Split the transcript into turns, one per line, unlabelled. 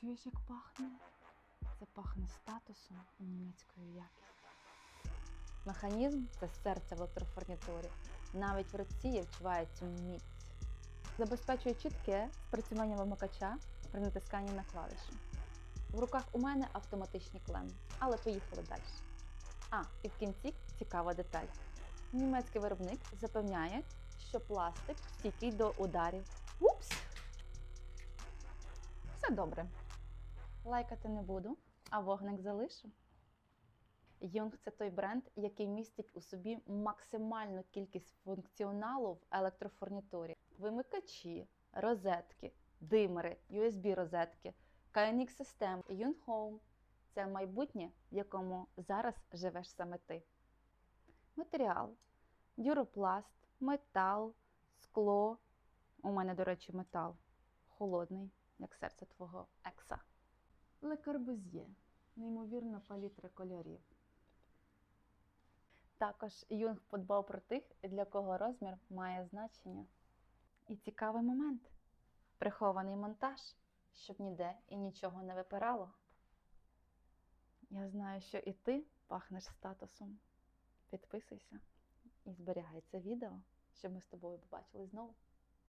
Чуєш, як пахне? Це пахне статусом і німецькою якістю. Механізм це серце в електрофурнітурі. Навіть в руці я відчуваю цю міць. Забезпечує чітке спрацювання вимикача при натисканні на клавіші. В руках у мене автоматичні клеми, але поїхали далі. А, і в кінці цікава деталь. Німецький виробник запевняє, що пластик стійкий до ударів. Упс! Все добре. Лайкати не буду, а вогник залишу. Юнг це той бренд, який містить у собі максимальну кількість функціоналу в електрофурнітурі: вимикачі, розетки, димери, USB-розетки, KNX систем, Юнг Home – це майбутнє, в якому зараз живеш саме ти. Матеріал: дюропласт, метал, скло. У мене, до речі, метал холодний, як серце твого екса. Le Corbusier. Неймовірна палітра кольорів. Також Юнг подбав про тих, для кого розмір має значення. І цікавий момент прихований монтаж, щоб ніде і нічого не випирало. Я знаю, що і ти пахнеш статусом. Підписуйся і зберігай це відео, щоб ми з тобою побачили знову.